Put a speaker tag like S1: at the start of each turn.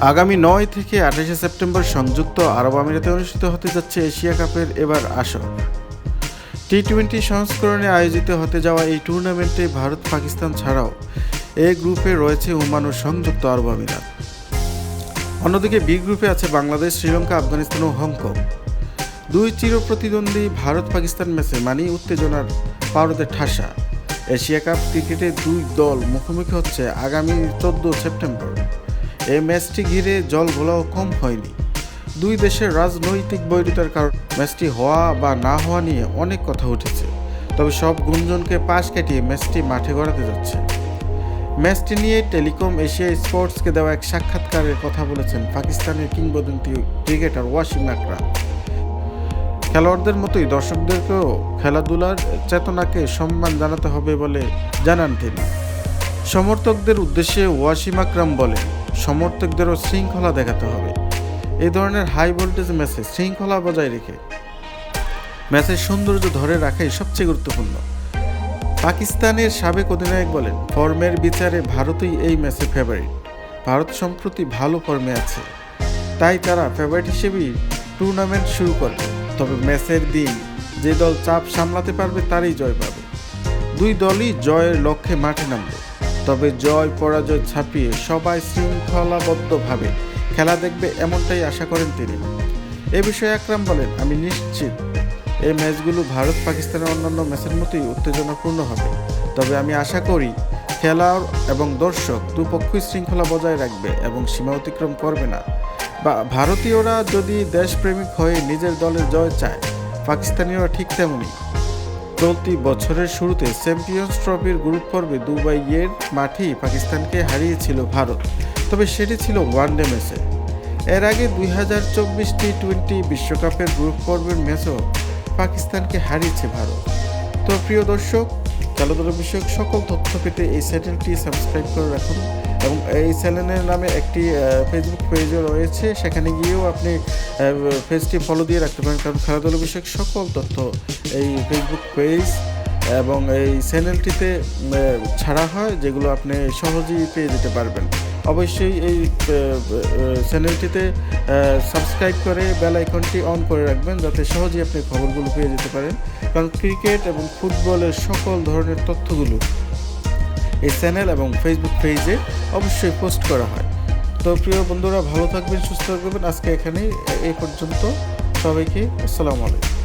S1: আগামী নয় থেকে আঠাশে সেপ্টেম্বর সংযুক্ত আরব আমিরাতে অনুষ্ঠিত হতে যাচ্ছে এশিয়া কাপের এবার আসর। টি টোয়েন্টি সংস্করণে আয়োজিত হতে যাওয়া এই টুর্নামেন্টে ভারত পাকিস্তান ছাড়াও এ গ্রুপে রয়েছে ওমান ও সংযুক্ত আরব আমিরাত। অন্যদিকে বি গ্রুপে আছে বাংলাদেশ, শ্রীলঙ্কা, আফগানিস্তান ও হংকং। দুই চিরপ্রতিদ্বন্দ্বী ভারত পাকিস্তান ম্যাচে মানি উত্তেজনার পারদে ঠাসা। এশিয়া কাপ ক্রিকেটে দুই দল মুখোমুখি হচ্ছে আগামী চোদ্দ সেপ্টেম্বর। এই ম্যাচটি ঘিরে জল ঘোলাও কম হয়নি। দুই দেশের রাজনৈতিক বৈরিতার কারণ ম্যাচটি হওয়া বা না হওয়া নিয়ে অনেক কথা উঠেছে। তবে সব গুঞ্জনকে পাশ কাটিয়ে ম্যাচটি মাঠে গড়াতে যাচ্ছে। ম্যাচটি নিয়ে টেলিকম এশিয়া স্পোর্টসকে দেওয়া এক সাক্ষাৎকারের কথা বলেছেন পাকিস্তানের কিংবদন্তি ক্রিকেটার ওয়াসিম আকরাম। খেলোয়াড়দের মতোই দর্শকদেরকেও খেলাধুলার চেতনাকে সম্মান জানাতে হবে বলে জানান তিনি। সমর্থকদের উদ্দেশ্যে ওয়াসিম আকরাম বলেন সমর্থকদেরও শৃঙ্খলা দেখাতে হবে। এই ধরনের হাই ভোল্টেজ ম্যাচে শৃঙ্খলা বজায় রেখে ম্যাচের সৌন্দর্য ধরে রাখাই সবচেয়ে গুরুত্বপূর্ণ। পাকিস্তানের সাবেক অধিনায়ক বলেন, ফর্মের বিচারে ভারতই এই ম্যাচে ফেভারিট ভারত সম্প্রতি ভালো ফর্মে আছে। তাই তারা ফেভারিট হিসেবেই টুর্নামেন্ট শুরু করে তবে ম্যাচের দিন, যে দল চাপ সামলাতে পারবে তারই জয় পাবে। দুই দলই জয়ের লক্ষ্যে মাঠে নামবে। তবে জয়, পরাজয় ছাপিয়ে সবাই শৃঙ্খলাবদ্ধভাবে খেলা দেখবে এমনটাই আশা করেন তিনি। এ বিষয়ে আকরাম বলেন, আমি নিশ্চিত এই ম্যাচগুলো ভারত, পাকিস্তানের অন্যান্য ম্যাচের মতোই উত্তেজনাপূর্ণ হবে। তবে আমি আশা করি খেলোয়াড় এবং দর্শক দুপক্ষই শৃঙ্খলা বজায় রাখবে এবং সীমা অতিক্রম করবে না। বা ভারতীয়রা যদি দেশপ্রেমিক হয়ে নিজের দলের জয় চায়, পাকিস্তানিরা ঠিক তেমনই। চলতি বছরের শুরুতে চ্যাম্পিয়ন্স ট্রফির গ্রুপ পর্বে দুবাইয়ের মাঠেই পাকিস্তানকে হারিয়েছিল ভারত, তবে সেটি ছিল ওয়ানডে ম্যাচে। এর আগে দুই হাজার চব্বিশ টি টোয়েন্টি বিশ্বকাপের গ্রুপ পর্বের ম্যাচও পাকিস্তানকে হারিয়েছে ভারত। তো প্রিয় দর্শক খেলাধুলা বিষয়ক সকল তথ্য পেতে এই চ্যানেলটি সাবস্ক্রাইব করে রাখুন। এবং এই চ্যানেলের নামে একটি ফেসবুক পেজও রয়েছে। সেখানে গিয়েও আপনি পেজটি ফলো দিয়ে রাখতে পারেন। কারণ খেলাধুলা বিষয়ক সকল তথ্য এই ফেসবুক পেজ এবং এই চ্যানেলটিতে ছাড়া হয়, যেগুলো আপনি সহজেই পেয়ে যেতে পারবেন। অবশ্যই এই চ্যানেলটিতে সাবস্ক্রাইব করে বেল আইকনটি অন করে রাখবেন, যাতে সহজেই আপনি খবরগুলো পেয়ে যেতে পারেন। কারণ ক্রিকেট এবং ফুটবলের সকল ধরনের তথ্যগুলো এই চ্যানেল এবং ফেসবুক পেজে অবশ্যই পোস্ট করা হয়। তো প্রিয় বন্ধুরা, ভালো থাকবেন, সুস্থ থাকবেন। আজকে এখানেই এই পর্যন্ত সবাইকে আসসালামু আলাইকুম।